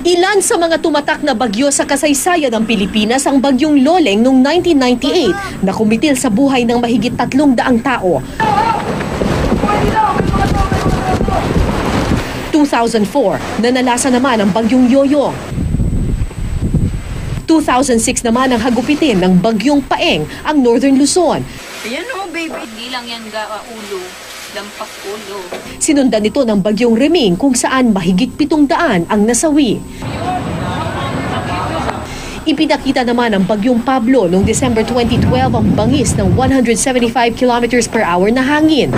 Ilan sa mga tumatak na bagyo sa kasaysayan ng Pilipinas ang bagyong Loleng noong 1998 na kumitil sa buhay ng mahigit tatlong daang tao. 2004, nanalasa naman ang bagyong Yoyong. 2006 naman ang hagupitin ng bagyong Paeng ang Northern Luzon. Ayan o, baby. Hindi lang yan ga ulo. Lampas ulo. Sinundan nito ng bagyong Reming kung saan mahigit pitong daan ang nasawi. Ipinakita naman ng bagyong Pablo noong December 2012 ang bangis ng 175 kilometers per hour na hangin.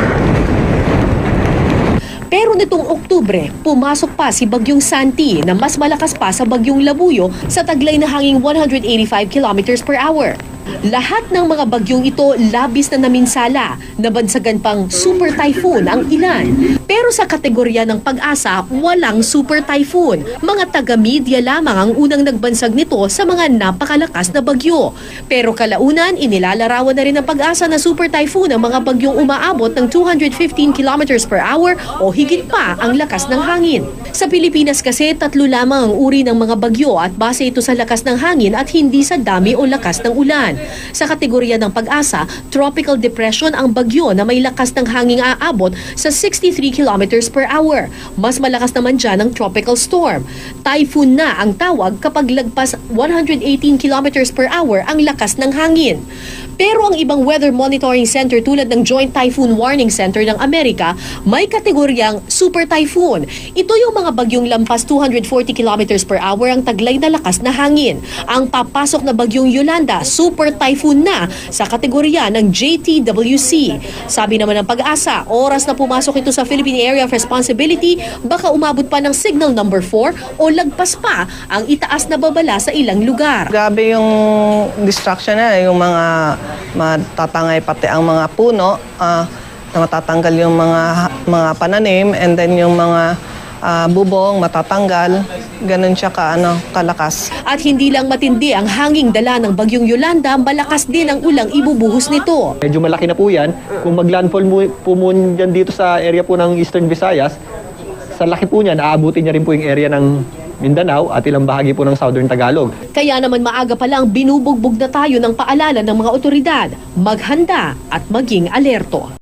Pero nitong Oktubre, pumasok pa si Bagyong Santi na mas malakas pa sa Bagyong Labuyo sa taglay na hanging 185 kilometers per hour. Lahat ng mga bagyong ito labis na naminsala, nabansagan pang super typhoon ang ilan. Pero sa kategorya ng pag-asa, walang super typhoon. Mga taga-media lamang ang unang nagbansag nito sa mga napakalakas na bagyo. Pero kalaunan, inilalarawan na rin ng pag-asa na super typhoon ang mga bagyong umaabot ng 215 kilometers per hour o higit pa ang lakas ng hangin. Sa Pilipinas kasi, tatlo lamang ang uri ng mga bagyo at base ito sa lakas ng hangin at hindi sa dami o lakas ng ulan. Sa kategorya ng pag-asa, tropical depression ang bagyo na may lakas ng hangin aabot sa 63 kilometers per hour. Mas malakas naman dyan ang tropical storm. Typhoon na ang tawag kapag lagpas 118 kilometers per hour ang lakas ng hangin. Pero ang ibang weather monitoring center tulad ng Joint Typhoon Warning Center ng Amerika, may kategoryang super typhoon. Ito yung mga bagyong lampas 240 kilometers per hour ang taglay na lakas na hangin. Ang papasok na bagyong Yolanda, super typhoon na sa kategorya ng JTWC. Sabi naman ng pag-asa, oras na pumasok ito sa Philippine Area of Responsibility, baka umabot pa ng signal number 4 o lagpas pa ang itaas na babala sa ilang lugar. Grabe yung destruction na, yung mga matatangay pati ang mga puno, ah, na matatanggal yung mga mga pananim and then yung mga ah, bubong matatanggal. Ganun siya ka ano, kalakas. At hindi lang matindi ang hanging dala ng bagyong Yolanda, malakas din ang ulang ibubuhos nito. Medyo malaki na po yan. Kung mag-landfall mo, po mo dyan dito sa area po ng Eastern Visayas, sa laki po niyan, aabutin niya rin po yung area ng Mindanao at ilang bahagi po ng Southern Tagalog. Kaya naman maaga pa lang binubugbog na tayo ng paalala ng mga otoridad, maghanda at maging alerto.